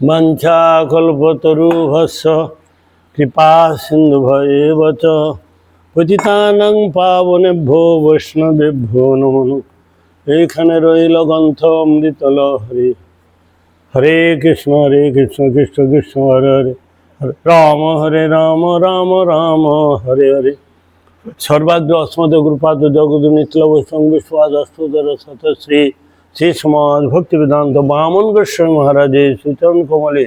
বাঞ্ছাকল্পতরুভস্য কৃপা সিন্ধুভয়েব চ পতিতানাং পাবনেভ্যো বৈষ্ণবেভ্যো নমো নমঃ। এইখানে রইল গ্রন্থ অমৃত লহরী হরে কৃষ্ণ হরে কৃষ্ণ কৃষ্ণ কৃষ্ণ হরে হরে হরে রাম হরে রাম রাম রাম হরে হরে সর্বাগ্র অস্মদ গুরুপাদ জগদ নিতলব সংবিশ্বাদ অস্তোদর শত শ্রী শ্রী সমাজ ভক্তি বেদান্ত বামন গোস্বামী মহারাজে সুচরণ কমলে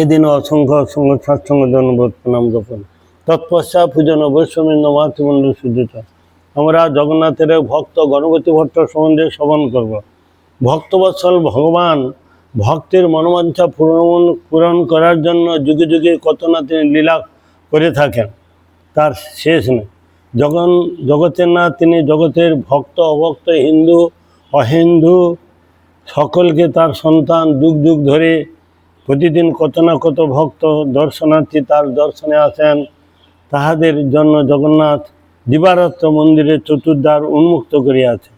এদিন অসংখ্য অসংখ্য সৎসঙ্গ জনবোধ প্রণাম জ্ঞাপন তৎপশ্চাৎ পূজন বৈষ্ণবীন্দ মাতৃমণ্ডল সুজিত আমরা জগন্নাথের ভক্ত গণপতি ভট্ট সম্বন্ধে শ্রবণ করব। ভক্তবৎসল ভগবান ভক্তের মনোবাঞ্ছা পূরণ পূরণ করার জন্য যুগে যুগে কত না তিনি লীলা করে থাকেন, তার শেষ নেই। যখন জগতের না, তিনি জগতের ভক্ত, অভক্ত, হিন্দু, অহিন্দু, সকলকে তার সন্তান যুগ যুগ ধরে প্রতিদিন কত না কত ভক্ত, দর্শনার্থী তার দর্শনে আসেন। তাহাদের জন্য জগন্নাথ দিবারাত্র মন্দিরের চতুর্দ্বার উন্মুক্ত করিয়াছেন।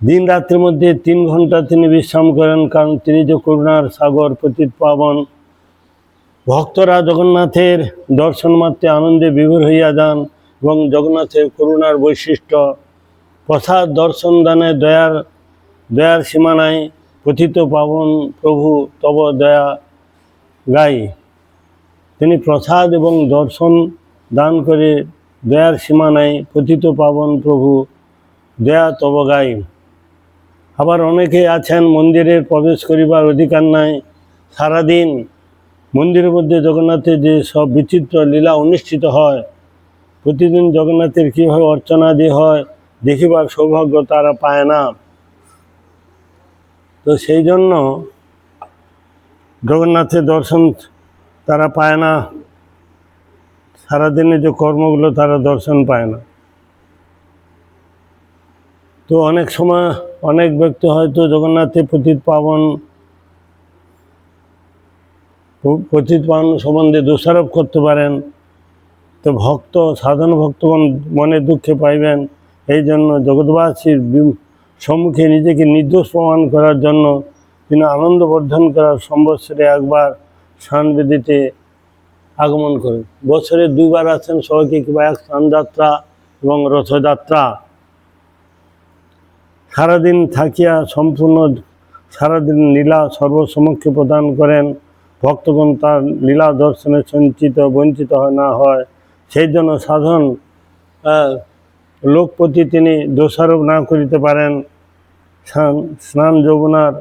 দিন রাত্রির মধ্যে তিন ঘণ্টা তিনি বিশ্রাম করেন, কারণ তিনি যে করুণার সাগর পতিত পাবন ভক্তরা জগন্নাথের দর্শন মাত্রে আনন্দে বিভোর হইয়া যান এবং জগন্নাথের করুণার বৈশিষ্ট্য, প্রসাদ দর্শন দানে দয়ার দয়ার সীমানায় পতিত পাবন প্রভু তব দয়া গাই। তিনি প্রসাদ এবং দর্শন দান করে দয়ার সীমানায় পতিত পাবন প্রভু দয়া তব গাই। আবার অনেকে আছেন মন্দিরে প্রবেশ করিবার অধিকার নাই। সারাদিন মন্দিরের মধ্যে জগন্নাথের যে সব বিচিত্র লীলা অনুষ্ঠিত হয়, প্রতিদিন জগন্নাথের কীভাবে অর্চনাদি হয়, দেখিবার সৌভাগ্য তারা পায় না। তো সেই জন্য জগন্নাথের দর্শন তারা পায় না। সারাদিনে যে কর্মগুলো তারা দর্শন পায় না। তো অনেক সময় অনেক ব্যক্তি হয়তো জগন্নাথের পতিত পাবন পতিত পাবন সম্বন্ধে দোষারোপ করতে পারেন। তো ভক্ত, সাধারণ ভক্তগণ মনে দুঃখে পাইবেন। এই জন্য জগৎবাসীর সম্মুখে নিজেকে নির্দোষ প্রমাণ করার জন্য তিনি আনন্দ বর্ধন করার সম্বৎসরে একবার স্নানবেদিতে আগমন করেন। বছরে দুবার আসেন সবাইকে কিংবা এক স্নানযাত্রা এবং রথযাত্রা। সারাদিন থাকিয়া সম্পূর্ণ সারাদিন লীলা সর্বসমক্ষে প্রদান করেন। ভক্তগণ তার লীলা দর্শনে সঞ্চিত বঞ্চিত না হয়। সেই জন্য সাধারণ আহ, লোকপ্রতি তিনি দোষারোপ না করিতে পারেন। স্নান যমুনার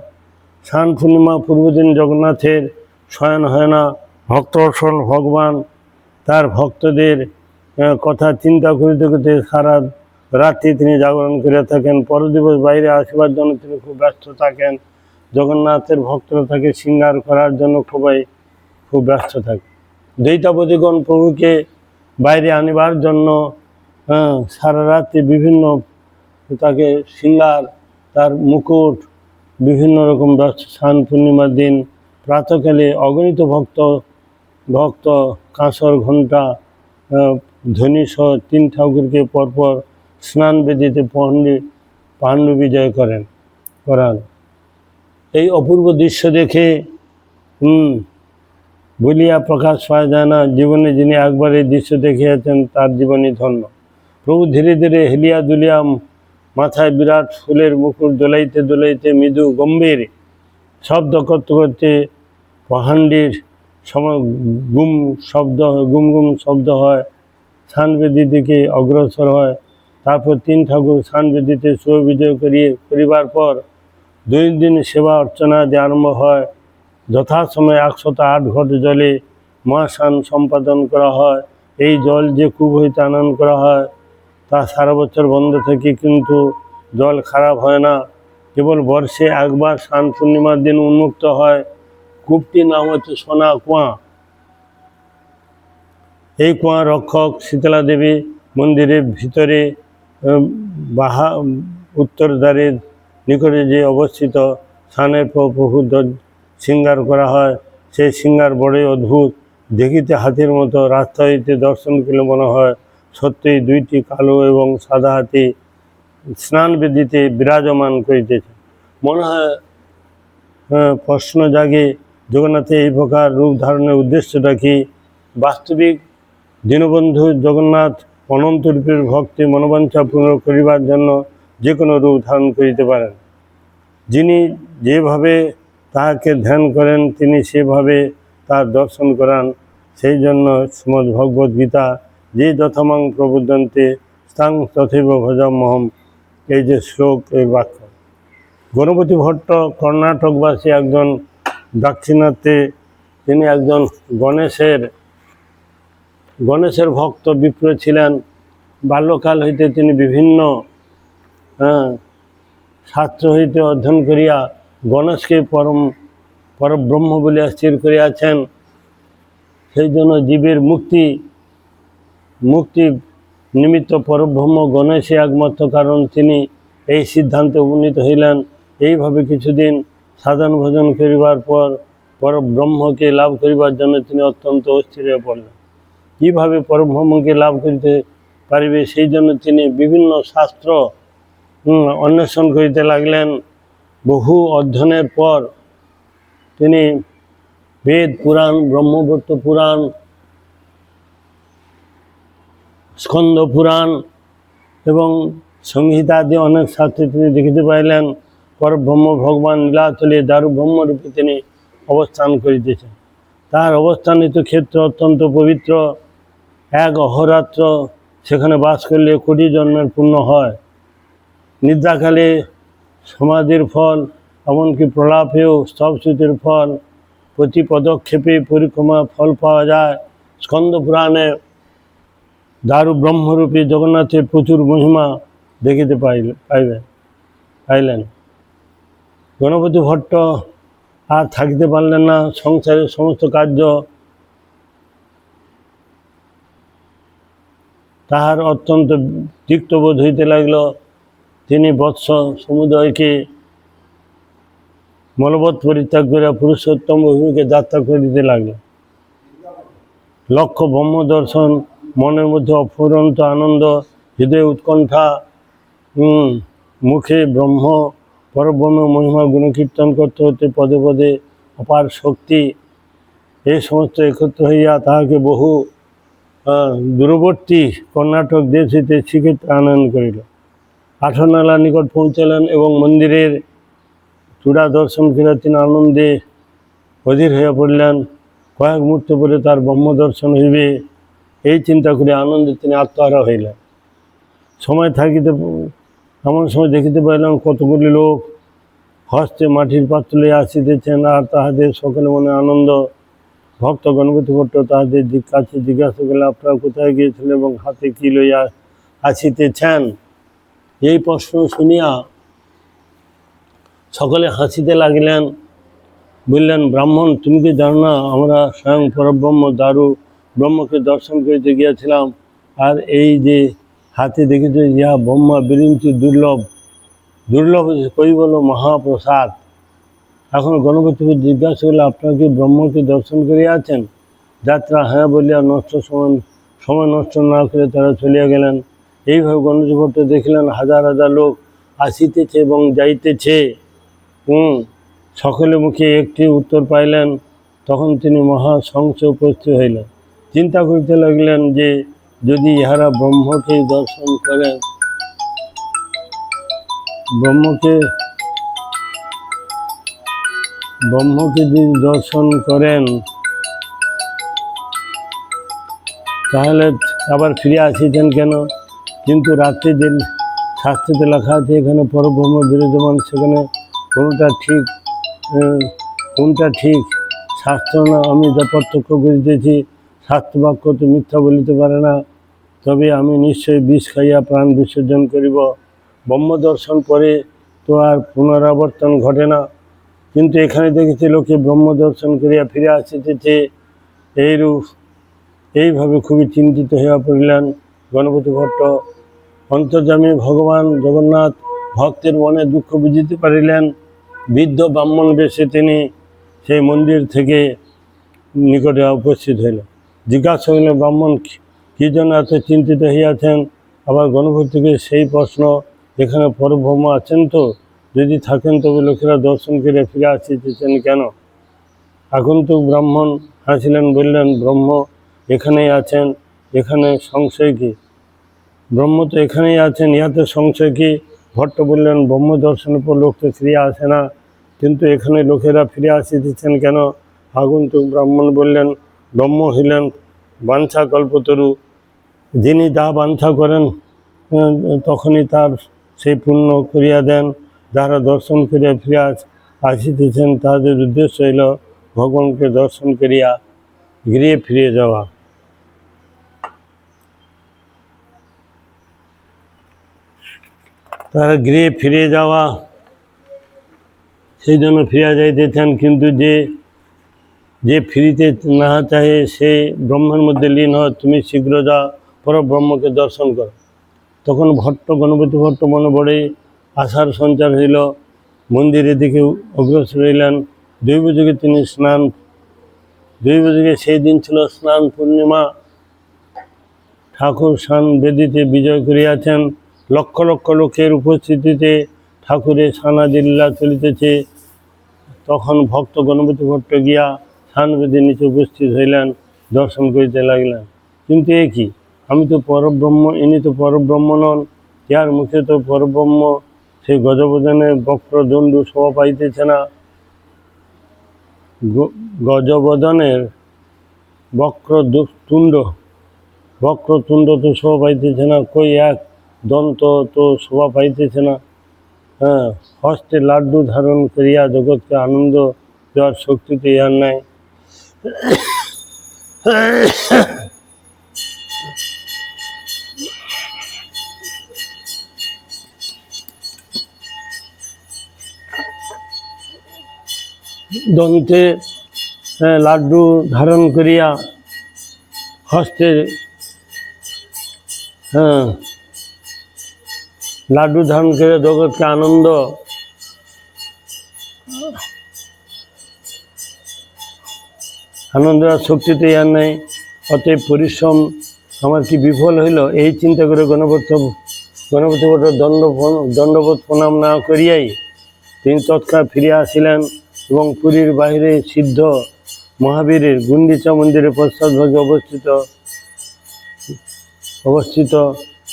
স্নান পূর্ণিমা পূর্বদিন জগন্নাথের শয়ন হয় না। ভক্তবৎসল ভগবান তার ভক্তদের কথা চিন্তা করিতে করিতে সারা রাত্রি তিনি জাগরণ করে থাকেন। পরদিবস বাইরে আসবার জন্য তিনি খুব ব্যস্ত থাকেন। জগন্নাথের ভক্তরা তাকে শৃঙ্গার করার জন্য খুবই খুব ব্যস্ত থাকে। দ্বৈতাপতিগণ প্রভুকে বাইরে আনিবার জন্য হ্যাঁ, সারা রাত্রি বিভিন্ন তাকে শৃঙ্গার তার মুকুট বিভিন্ন রকম স্নান পূর্ণিমার দিন প্রাতকালে অগণিত ভক্ত ভক্ত কাঁসর ঘণ্টা সহ তিন ঠাকুরকে পরপর স্নান বেদিতে পণ্ডি পাণ্ডু বিজয় করেন করান। এই অপূর্ব দৃশ্য দেখে, হুম, বলিয়া প্রকাশ পাওয়া যায় না। জীবনে যিনি একবার এই দৃশ্য দেখিয়াছেন, তার জীবনই ধন্য। প্রভু ধীরে ধীরে হেলিয়া দুলিয়া মাথায় বিরাট ফুলের মুকুট দোলাইতে দোলাইতে মৃদু গম্ভীর শব্দ করতে করতে পাহান্ডির সময় গুম শব্দ গুম গুম শব্দ হয় স্নানবেদি দিকে অগ্রসর হয়। তারপর তিন ঠাকুর স্নানবেদিতে সুবিজয় করিয়ে, করিবার পর দুই দিন সেবা অর্চনা যে আরম্ভ হয়। যথাসময়ে একশত আট ঘট জলে মহাস্নান সম্পাদন করা হয়। এই জল যে কূপ হইতে আনয়ন করা হয়, তা সারা বছর বন্ধ থাকে কিন্তু জল খারাপ হয় না। কেবল বর্ষে একবার স্নান পূর্ণিমার দিন উন্মুক্ত হয়। কূপটির নাম হচ্ছে সোনা কুয়া। এই কুয়া রক্ষক শীতলা দেবী মন্দিরের ভিতরে বাহা, উত্তর দ্বারের নিকটে যে অবস্থিত স্থানের পর বহু দ- শৃঙ্গার করা হয়, সেই শৃঙ্গার বড়ই অদ্ভুত। দেখিতে হাতির মতো রাস্তা হইতে দর্শন করলে মনে হয় সত্যিই দুইটি কালো এবং সাদা হাতি স্নান বেদিতে বিরাজমান করিতেছে। মনে হয় প্রশ্ন জাগে জগন্নাথের এই প্রকার রূপ ধারণের উদ্দেশ্যটা কি? বাস্তবিক দীনবন্ধু জগন্নাথ অনন্ত রূপের ভক্তি মনোবাঞ্ছা পূর্ণ করিবার জন্য যে কোনো রূপ ধারণ করিতে পারেন। যিনি যেভাবে তাহাকে ধ্যান করেন, তিনি সেভাবে তার দর্শন করান। সেই জন্য শ্রীমদ্ ভগবদ গীতা, যে যথামাং প্রবুদ্ধন্তে স্থাং তথৈব ভজমহম এই যে শ্লোক, এই বাক্য। গণপতি ভট্ট কর্ণাটকবাসী একজন দাক্ষিণাত্যে, তিনি একজন গণেশের গণেশের ভক্ত বিপ্র ছিলেন। বাল্যকাল হইতে তিনি বিভিন্ন হ্যাঁ, শাস্ত্র হইতে অধ্যয়ন করিয়া গণেশকে পরম পরব্রহ্ম বলিয়া স্থির করিয়াছেন। সেই জন্য জীবের মুক্তি মুক্তি নিমিত্ত পরব্রহ্ম গণেশই একমাত্র কারণ তিনি এই সিদ্ধান্তে উপনীত হইলেন। এইভাবে কিছুদিন সাধন ভোজন করিবার পর পরব্রহ্মকে লাভ করিবার জন্য তিনি অত্যন্ত অস্থির হয়ে পড়লেন। কীভাবে পরব্রহ্মকে লাভ করিতে পারিবে? সেই জন্য তিনি বিভিন্ন শাস্ত্র অন্বেষণ করিতে লাগলেন। বহু অধ্যয়নের পর তিনি বেদ পুরাণ ব্রহ্মভট্ট পুরাণ স্কন্দ পুরাণ এবং সংহিতা আদি অনেক শাস্ত্রে তিনি দেখিতে পাইলেন। পরব্রহ্ম ভগবান লীলাচলে দারু ব্রহ্মরূপে তিনি অবস্থান করিতেছেন। তার অবস্থানিত ক্ষেত্র অত্যন্ত পবিত্র। এক অহরাত্র সেখানে বাস করলে কোটি জন্মের পূর্ণ হয়। নিদ্রাকালে সমাধির ফল, এমনকি প্রলাপেও স্তবচ্যুতির ফল, প্রতি পদক্ষেপে পরিক্রমা ফল পাওয়া যায়। স্কন্দ পুরাণে দারু ব্রহ্মরূপী জগন্নাথের প্রচুর মহিমা দেখিতে পাইল পাইবেন পাইলেন। গণপতি ভট্ট আর থাকিতে পারলেন না। সংসারের সমস্ত কার্য তাহার অত্যন্ত তিক্তবোধ হইতে লাগল। তিনি বৎস সমুদয়কে মলবৎ পরিত্যাগ করিয়া পুরুষোত্তম অভিমুখে যাত্রা করিতে লাগল লক্ষ্য ব্রহ্ম দর্শন মনের মধ্যে অফুরন্ত আনন্দ, হৃদয়ে উৎকণ্ঠা মুখে ব্রহ্ম, পরব্রহ্ম, মহিমা গুণকীর্তন করতে হতে পদে পদে অপার শক্তি এই সমস্ত একত্র হইয়া তাহাকে বহু দূরবর্তী কর্ণাটক দেশ হইতে শিক্ষিত আনয়ন করিল। আঠনালা নিকট পৌঁছালেন এবং মন্দিরের চূড়া দর্শন করে তিনি আনন্দে অধীর হইয়া পড়লেন। কয়েক মুহূর্ত পরে তার ব্রহ্ম দর্শন হইবে, এই চিন্তা করে আনন্দে তিনি আত্মহারা হইলেন। সময় থাকিতে এমন সময় দেখিতে পাইলাম কতগুলি লোক হস্তে মাটির পাত্র আসিতেছেন আর তাহাদের সকলে মনে আনন্দ। ভক্ত গণপতি ভট্ট তাহাদের কাছে জিজ্ঞাসা করলে আপনারা কোথায় গিয়েছিলেন এবং হাতে কি লইয়া আসিতেছেন? এই প্রশ্ন শুনিয়া সকলে হাসিতে লাগিলেন। বললেন, ব্রাহ্মণ, তুমি কি জানো না, আমরা স্বয়ং পরব্রহ্ম দারু ব্রহ্মকে দর্শন করিতে গিয়েছিলাম। আর এই যে হাতে দেখিতে ইহা ব্রহ্মা বিরিঞ্চি দুর্লভ দুর্লভ কই বলো মহাপ্রসাদ। এখন গণপতিকে জিজ্ঞাসা করলে, আপনারা কি ব্রহ্মকে দর্শন করিয়াছেন? যাত্রা হ্যাঁ বলিয়া নষ্ট সময় সময় নষ্ট না করে তারা চলিয়া গেলেন। এইভাবে গণপতি ভট্ট দেখিলেন হাজার হাজার লোক আসিতেছে এবং যাইতেছে। হুম সকলে মুখে একটি উত্তর পাইলেন, তখন তিনি মহা সংশয় উপস্থিত হইলেন। চিন্তা করিতে লাগলেন যে, যদি ইহারা ব্রহ্মকে দর্শন করেন ব্রহ্মকে ব্রহ্মকে যদি দর্শন করেন, তাহলে আবার ফিরে আসিতেন কেন? কিন্তু রাত্রে যে শাস্ত্রতে লেখা আছে, এখানে পরব্রহ্ম বিরাজমান, সেখানে কোনটা ঠিক কোনটা ঠিক? শাস্ত্র না, আমি যা প্রত্যক্ষ করিতেছি শাস্ত্র বাক্য তো মিথ্যা বলিতে পারে না। তবে আমি নিশ্চয়ই বিষ খাইয়া প্রাণ বিসর্জন করিব। ব্রহ্ম দর্শন করে তো আর পুনরাবর্তন ঘটে না। কিন্তু এখানে দেখেছি লোকে ব্রহ্ম দর্শন করিয়া ফিরে আসিতেছে। এইরূপ, এইভাবে খুবই চিন্তিত হইয়া পড়িলেন গণপতি ভট্ট। অন্তর্জামী ভগবান জগন্নাথ ভক্তের মনে দুঃখ বুঝিতে পারিলেন। বৃদ্ধ ব্রাহ্মণ বেশে তিনি সেই মন্দির থেকে নিকটে উপস্থিত হইলেন। জিজ্ঞাসা করিলেন, ব্রাহ্মণ, কী জন্য এত চিন্তিত হইয়াছেন? আবার গণপতিকে সেই প্রশ্ন, এখানে পরব্রহ্ম আছেন তো? যদি থাকেন তবে লোকেরা দর্শন করে ফিরে আসিতেছেন কেন? আগন্তুক ব্রাহ্মণ হাসিলেন, বললেন, ব্রহ্ম, এখানেই আছেন, এখানে সংশয় কি? ব্রহ্ম তো এখানেই আছেন, ইহাতে সংশয় কি? ভট্ট বললেন, ব্রহ্ম দর্শনের পর লোক তো ফিরে আসে না। কিন্তু এখানে লোকেরা ফিরে আসিতেছেন কেন? আগন্তুক ব্রাহ্মণ বললেন, ব্রহ্ম হইলেন বাঞ্ছা কল্পতরু। যিনি যা বাঞ্ছা করেন তখনই তার সেই পুণ্য করিয়া দেন। যারা দর্শন করিয়া ফিরে আস- আসিতেছেন তাদের উদ্দেশ্য হইল ভগবানকে দর্শন করিয়া গৃহে ফিরে যাওয়া। তারা গৃহে ফিরে যাওয়া, সেই জন্য ফিরে যাইতেছেন, কিন্তু যে যে ফিরিতে না চাহে সে ব্রহ্মের মধ্যে লীন হয় তুমি শীঘ্র যা পর ব্রহ্মকে দর্শন করো। তখন ভট্ট, গণপতি ভট্ট মনে পড়ে আশার সঞ্চার হইল, মন্দিরের দিকে অগ্রসর হইলেন। দৈব যুগে তিনি স্নান দৈব যুগে সেই দিন ছিল স্নান পূর্ণিমা। ঠাকুর স্নান বেদিতে বিজয় করিয়াছেন। লক্ষ লক্ষ লোকের উপস্থিতিতে ঠাকুরের সানাদিল্লা চলিতেছে। তখন ভক্ত গণপতি ভট্ট গিয়া স্নানবেদীর নিচে উপস্থিত হইলেন, দর্শন করিতে লাগলেন। কিন্তু এ কি? আমি তো পরব্রহ্ম, ইনি তো পরব্রহ্ম নন। যার মুখে তো পরব্রহ্ম সেই গজবদনের বক্রদণ্ডু শোভা পাইতেছে না। গজবদনের বক্র তুণ্ড, বক্রতুণ্ড তো শোভা পাইতেছে না। কই এক দন্ত তো শোভা পাইতেছে না। হ্যাঁ হস্তে লাড্ডু ধারণ করিয়া জগৎকে আনন্দ দেওয়ার শক্তি তো ইহার নাই। দন্তে হ্যাঁ, লাড্ডু ধারণ করিয়া হস্তে হ্যাঁ লাড্ডু ধারণ করে জগৎকে আনন্দ। আনন্দ আর শক্তিতে আর নেই। অতএব পরিশ্রম আমার কি বিফল হইল? এই চিন্তা করে গণপত গণপতি বট দণ্ড দণ্ডবোধ প্রণাম না করিয়াই তিনি তৎক্ষণাৎ ফিরে আসিলেন এবং পুরীর বাহিরে সিদ্ধ মহাবীরের গুন্ডিচা মন্দিরের পশ্চাৎভাগে অবস্থিত অবস্থিত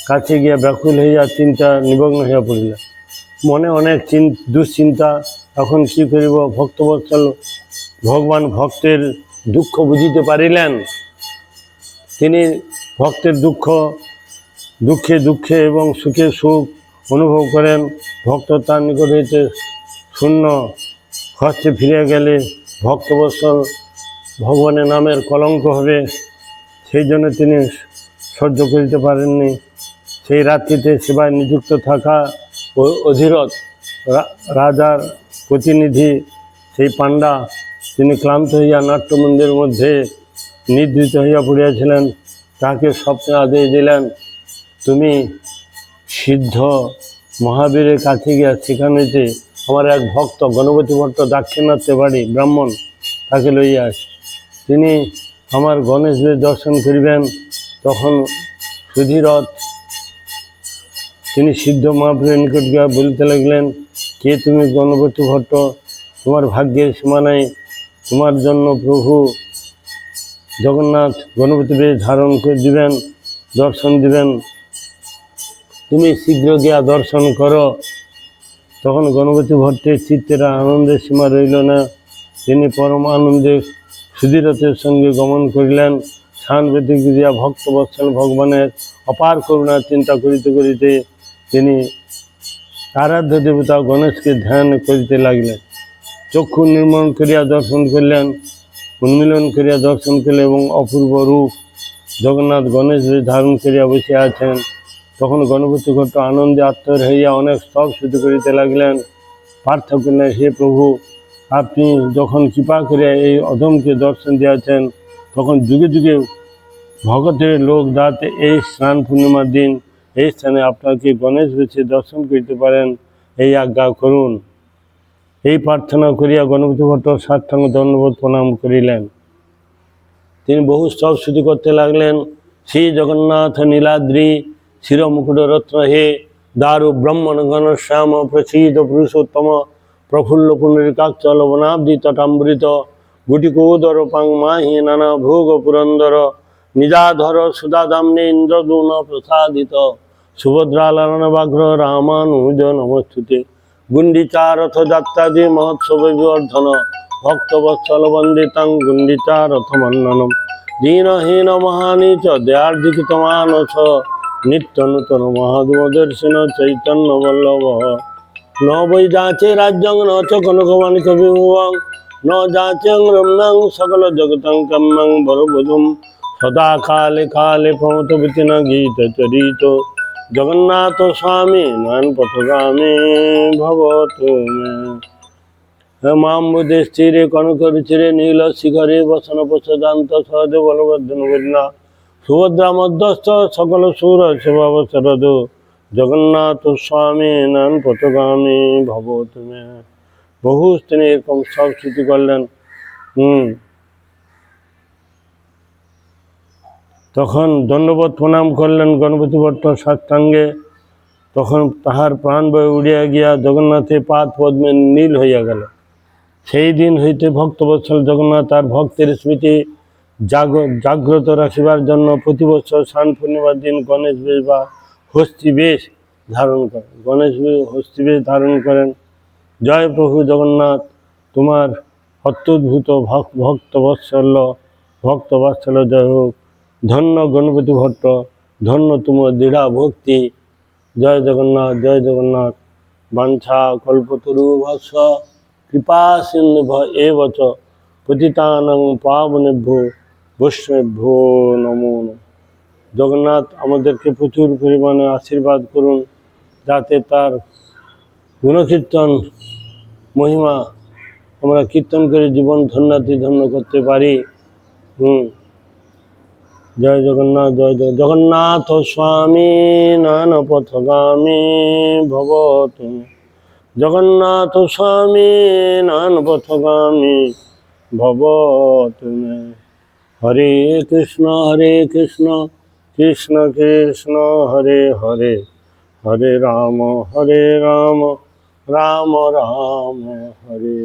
কাছে গিয়া ব্যাকুল হইয়া চিন্তা নিমগ্ন হইয়া পড়িল। মনে অনেক চিন দুশ্চিন্তা। এখন কি করিব? ভক্তবৎসল ভগবান ভক্তের দুঃখ বুঝিতে পারিলেন। তিনি ভক্তের দুঃখ, দুঃখে দুঃখে এবং সুখে সুখ অনুভব করেন। ভক্ত তার নিকট হইতে শূন্য হস্তে ফিরে গেলে ভক্তবৎসল ভগবানের নামের কলঙ্ক হবে। সেই জন্য তিনি সহ্য করিতে পারেননি। সেই রাত্রিতে সেবায় নিযুক্ত থাকা রা- রাজার প্রতিনিধি সেই পাণ্ডা, তিনি ক্লান্ত হইয়া নাট্যমন্দিরের মধ্যে নিদ্রিত হইয়া পড়িয়াছিলেন। তাকে স্বপ্নে আদেশ দিলেন, তুমি সিদ্ধ মহাবীরের কাছে গিয়া সেখানে যে আমার এক ভক্ত গণপতি ভট্ট দাক্ষিণাত্যে বাড়ি, ব্রাহ্মণ, তাকে লইয়া আস। তিনি আমার গণেশদের দর্শন করিবেন, তখন সুধীরথ তিনি সিদ্ধ মহাপ্রভুর নিকট গিয়া বলিতে লাগলেন, কে তুমি গণপতি ভট্ট? তোমার ভাগ্যের সীমা নাই। তোমার জন্য প্রভু জগন্নাথ গণপতি বেশ ধারণ করে দিবেন, দর্শন দিবেন। তুমি শীঘ্র গিয়া দর্শন করো। তখন গণপতি ভট্টের চিত্তের আনন্দের সীমা রইল না। তিনি পরম আনন্দে সুধীরথের সঙ্গে গমন করিলেন। স্থান বেদিক দিয়া ভক্ত বৎসল ভগবানের অপার করুণা চিন্তা করিতে করিতে তিনি আরাধ্য দেবতা গণেশকে ধ্যান করিতে লাগলেন। চক্ষু নির্মাণ করিয়া দর্শন করলেন, উন্মিলন করিয়া দর্শন করলেন এবং অপূর্ব রূপ জগন্নাথ গণেশ ধারণ করিয়া বসে আছেন, তখন গণপতি ঘট্ট আনন্দে আত্মর হইয়া অনেক স্তব শুধু করিতে লাগলেন। পার্থক্য নেই হে প্রভু, আপনি যখন কৃপা করিয়া এই অধমকে দর্শন দিয়েছেন, তখন যুগে যুগে ভগতের লোক যাতে এই স্নান পূর্ণিমার দিন এই স্থানে আপনাকে গণেশ বেছে দর্শন করিতে পারেন। এই আজ্ঞা করুন। এই প্রার্থনা করিয়া গণপতি ভট্ট সাষ্টাঙ্গ দণ্ডবোধ প্রণাম করিলেন। তিনি বহু স্তব শুদ্ধি করতে লাগলেন। শ্রী জগন্নাথ নীলাদ্রি, শিরমুকুট রত্ন হে, দারু ব্রহ্মণ ঘন শ্যাম প্রসীদ পুরুষোত্তম, প্রফুল্ল পুনরিকাচল বনাব্দি তটামৃত গুটিকোদর পাং মাহি নানা ভোগ পুরন্দর, নিজাধর সুদাদাম্নে ইন্দ্রদূন প্রসাদিত। সুভদ্রা লালন বাঘ্র রামানুজ নমস্তুতে গুন্ডিচা রথযাত্রাদি মহোৎসব বিবর্ধন ভক্তবৎসল বন্দিতাং গুন্ডিচা রথমন্ননম দীনহীন মহানি চ দয়ার্দিকিতমানস নিত্য নূতন মহাদমদর্শন চৈতন্য বল্লভ ন বৈ যাচে রাজ্যং, ন চ কনকমানিক বিভুবং ন যাচং রম্যাং সকল জগতং কম্যং বরবধুম। সদা কালে কালে প্রমতবিতি ন গীত চরিত। জগন্নাথ স্বামী, নয়ন পথগামী ভবত মাম্বুদে স্থিরে কনকরুচিরে নীল শিখরে, বসন প্রসদান্ত সহদে, বলবর্ধন বন্যা সুভদ্রা মধ্যস্থ, সকল সুর সেবাব শরদ জগন্নাথ স্বামী, নয়ন পথগামী ভব তুমি বহু তিনি এরকম সব স্মৃতি করলেন। হুম। তখন দণ্ডবোধ প্রণাম করলেন গণপতি ভট্ট সাষ্টাঙ্গে। তখন তাহার প্রাণ বয়ে উড়িয়া গিয়া জগন্নাথে পাদ পদ্মে নীল হইয়া গেল। সেই দিন হইতে ভক্তবৎসল জগন্নাথ তার ভক্তের স্মৃতি জাগ, জাগ্রত রাখিবার জন্য প্রতি বছর স্নান পূর্ণিমার দিন গণেশ বেশ বা হস্তি বেশ ধারণ করেন। গণেশ হস্তি বেশ ধারণ করেন। জয় প্রভু জগন্নাথ, তোমার অত্যুদ্ভূত ভক- ভক্তবৎসল্য ভক্তবৎসল্য জয় হোক। ধন্য গণপতি ভট্ট, ধন্য তোমার দৃঢ়া ভক্তি। জয় জগন্নাথ জয় জগন্নাথ। বাঞ্ছা কল্পতরু ভাষ কৃপা সিন্ধু এ বচ পতিতানং পাবনেভ্যো বৈষ্ণভ্যো নমো জগন্নাথ, আমাদেরকে প্রচুর পরিমাণে আশীর্বাদ করুন, যাতে তার গুণকীর্তন, মহিমা আমরা কীর্তন করে জীবন ধন্যাতি ধন্য করতে পারি। হুম। জয় জগন্নাথ, জয় জয় জগন্নাথ স্বামী নয়ন পথগামী ভব জগন্নাথ স্বামী নয়ন পথগামী ভব তুমি হরে কৃষ্ণ হরে কৃষ্ণ কৃষ্ণ কৃষ্ণ, হরে হরে। হরে রাম হরে রাম রাম রাম, হরে